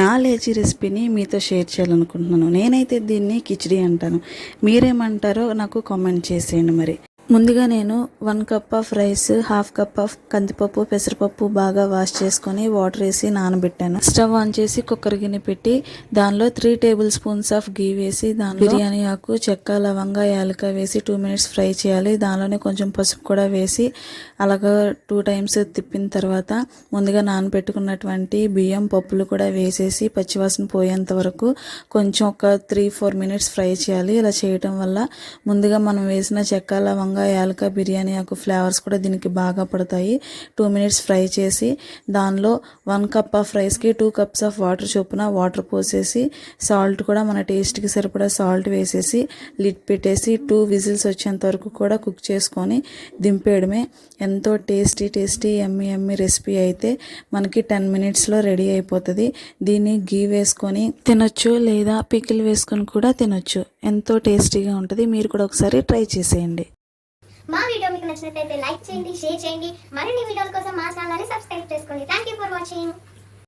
నా లేచి రెసిపీని మీతో షేర్ చేయాలనుకుంటున్నాను. నేనైతే దీన్ని కిచిడి అంటాను. మీరేమంటారో నాకు కామెంట్ చేసేయండి మరి. ముందుగా నేను one cup of rice half cup of కందిపప్పు పెసరపప్పు బాగా వాష్ చేసుకొని వాటర్ వేసి నానబెట్టాను. స్టవ్ ఆన్ చేసి కుక్కర్ గిన్నె పెట్టి దానిలో three tablespoons of ghee వేసి దానిలో బిర్యానీ ఆకు చెక్క లవంగా యాలక వేసి టూ మినిట్స్ ఫ్రై చేయాలి. దానిలోనే కొంచెం పసుపు కూడా వేసి అలాగా టూ టైమ్స్ తిప్పిన తర్వాత ముందుగా నానబెట్టుకున్నటువంటి బియ్యం పప్పులు కూడా వేసేసి పచ్చివాసన పోయేంత వరకు కొంచెం ఒక త్రీ ఫోర్ మినిట్స్ ఫ్రై చేయాలి. ఇలా చేయటం వల్ల ముందుగా మనం వేసిన చెక్క లవంగా యాలక బిర్యానీ ఆకు ఫ్లేవర్స్ కూడా దీనికి బాగా పడతాయి. టూ మినిట్స్ ఫ్రై చేసి దానిలో వన్ కప్ ఆఫ్ రైస్కి టూ కప్స్ ఆఫ్ వాటర్ చొప్పున వాటర్ పోసేసి సాల్ట్ కూడా మన టేస్ట్కి సరిపడా సాల్ట్ వేసేసి లిడ్ పెట్టేసి టూ విజిల్స్ వచ్చేంత వరకు కూడా కుక్ చేసుకొని దింపేయడమే. ఎంతో tasty tasty yummy yummy recipe అయితే మనకి టెన్ మినిట్స్లో రెడీ అయిపోతుంది. దీన్ని గీ వేసుకొని తినొచ్చు లేదా పికిల్ వేసుకొని కూడా తినొచ్చు. ఎంతో టేస్టీగా ఉంటుంది. మీరు కూడా ఒకసారి ట్రై చేసేయండి. మా వీడియో మీకు నచ్చినట్లయితే లైక్ చేయండి షేర్ చేయండి. మరిన్ని వీడియోల కోసం మా ఛానల్ని సబ్స్క్రైబ్ చేసుకోండి. Thank you for watching